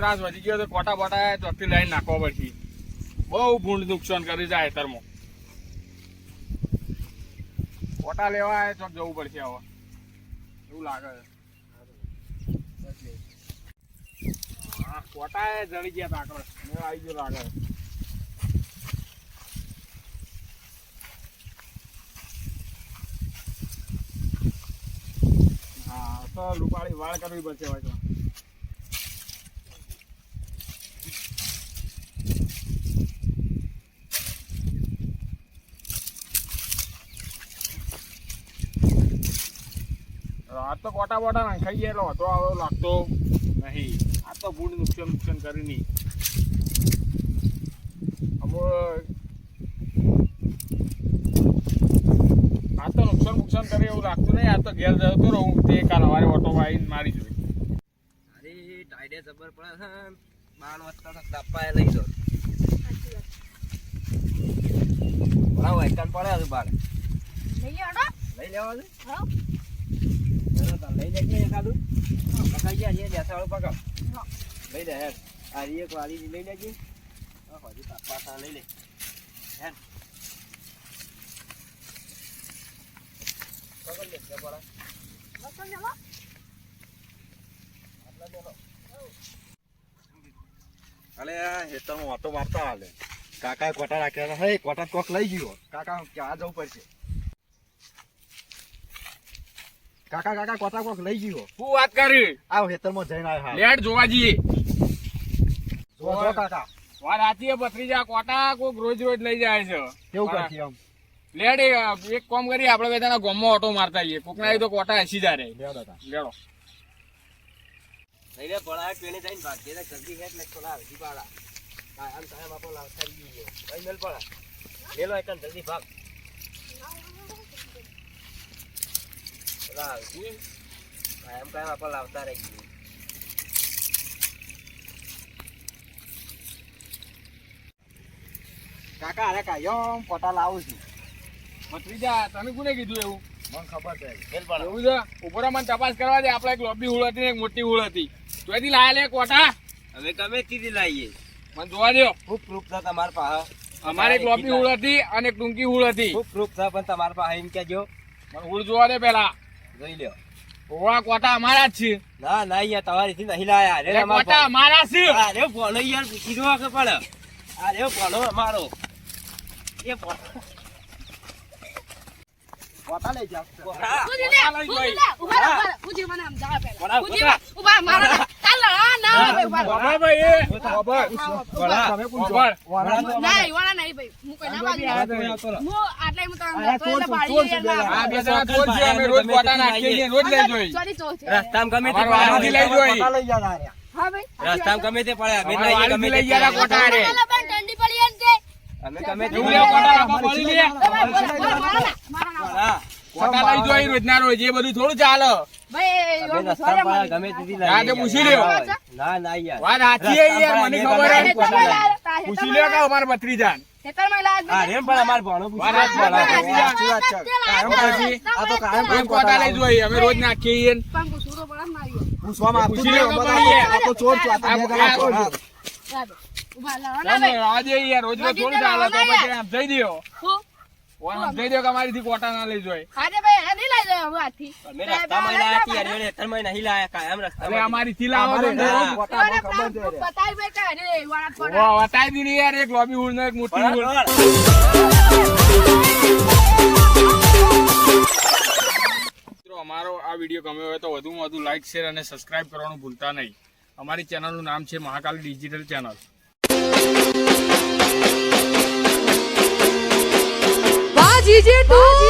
ત્રાસ વધી ગયો તો કોટા બોટા ચોથી લાઈન નાખવા પડશે. બહુ ભૂંડ નુકસાન કરી જાય ખેતરમાં. કોટા લેવા ચોક જવું પડશે હવે. એવું લાગે છે. કોટા જડી ગયા તાકડે મેં આવી ગયો લાગે હા, તો રૂપાળી વાળ કરવી પડશે હવે આ તો કોટા બોટા નાખાઈ ગયેલો હતો આવો લાગતો નહીં. આ તો ભૂંડ નુકસાન નુકસાન કરી નહીં. અમો આ તો નુકસાન નુકસાન કરે એવું લાગતું નહીં આ તો ઘેર જતો રહું તે કાલ સવારે ઓટો આવીને મારી જોઈ અરે ટાઈડે જબર પડે બાળ વધતા તો તાપાએ લઈ દો બરાબર વાયકાન પડે બાણ લઈ લેવા લેવાનું હા. ચાલો તાર લઈ લેજે એકાદું એક વાળી લઈ લઈ લે હેડ પકડ આ હેતરમાં ઓટો મારતા હાલે. કાકા કોટા રાખ્યા હે કોટા કોક લઈ ગયો. કાકા ક્યાં જવું પડશે? કાકા કાકા કોટા કોક લઈ ગયો. શું વાત કરી? આવ હેતરમાં જઈને આવ્યો લેટ જોવા જઈએ. જો જો કાકા. વાત સાચી જા કોટા કોક રોજ રોજ લઈ જાય છે. કેવું. કરતી આમ? લેડ એક કામ કરીએ આપણે બધાના ગામમાં ઓટો મારતા જઈએ કોક ના તો કોટા એસી જાય રે. દાદા. લેડો લઈ લે પડાય પેણે જઈને ભાગી લે જલ્દી હેટ ને થોડા હજી પાડા. આમ સાહેબ આપો લાવતા ગયો ભાઈ મેલ પડા. લેલો એકન જલ્દી ભાગ. પેલા હજી એમ કાંઈ આપણે લાવતા રહી ગયો કાકા અરે કાયો કોટા લાવું છું. ભત્રીજા તને કોને કીધું એવું? મને ખબર છે. એવું છે? ઉપર મને તપાસ કરવા દે. આપણે એક લોબી હુળ હતી ને એક મોટી હુળ હતી. તો એથી લાયા લે કોટા. હવે તમે કીધી લાવીએ મને જોવા દો ખૂબ પ્રૂફ છે તમારા પાસે. અમારે એક લોબી હુળ હતી અને એક ટૂંકી હુળ હતી. ખૂબ પ્રૂફ છે પણ તમારા પાસે એમ કહેજો. મને હુળ જોવા દે પેલા જોઈ લ્યો ઓવા કોટા અમારા જ છે ના ના યાર તમારીથી નહીં લાયા અરે કોટા અમારા છે અરે બોલો યાર પૂછી દો કે પડે અરે બોલો અમારો એ ભણો કોટા લઈ જાવ કોટા લઈ જોઈ રસ્તામાં ગમે તે અમારો પડે વાળાથી લઈ જોઈ કોટા લઈ જતા રહ્યા રસ્તામાં ગમે તે પડે અમે અમારા લઈએ ગમે લઈ ગયા કોટા રે અમે ગમે તે લઈ જોઈ રોજના રોજ એ બધું થોડું ચાલે ના ના યાર. વાત સાચી યાર મને ખબર હે પૂછી લે કે અમારા ભત્રીજાન. જોઈ રોજ નાખીએ ને. પૂછવામાં આવતું પૂછી જ લો નહીં. કે પડી આ તો ચોર છો, આ તો આ- બે જણા ચોર છો. તમે રાહ દે જઈ દ્યો ઓન આમ જઈ દો કે અમારી થી કોટા ના લઈ જોઈ અમે રસ્તામાં લાયા છીએ, અરે હેઠળમાં નહીં લાયા કાયમ રસ્તામાં અમારી થી લાવો તો યાર એક લોબી ને એક મોટી આ વીડિયો ગમ્યો હોય તો વધુમાં વધુ લાઈક શેર અને સબસ્ક્રાઇબ કરવાનું ભૂલતા નહીં. અમારી ચેનલનું નામ છે મહાકાલ ડિજિટલ ચેનલ બાજી જેઠું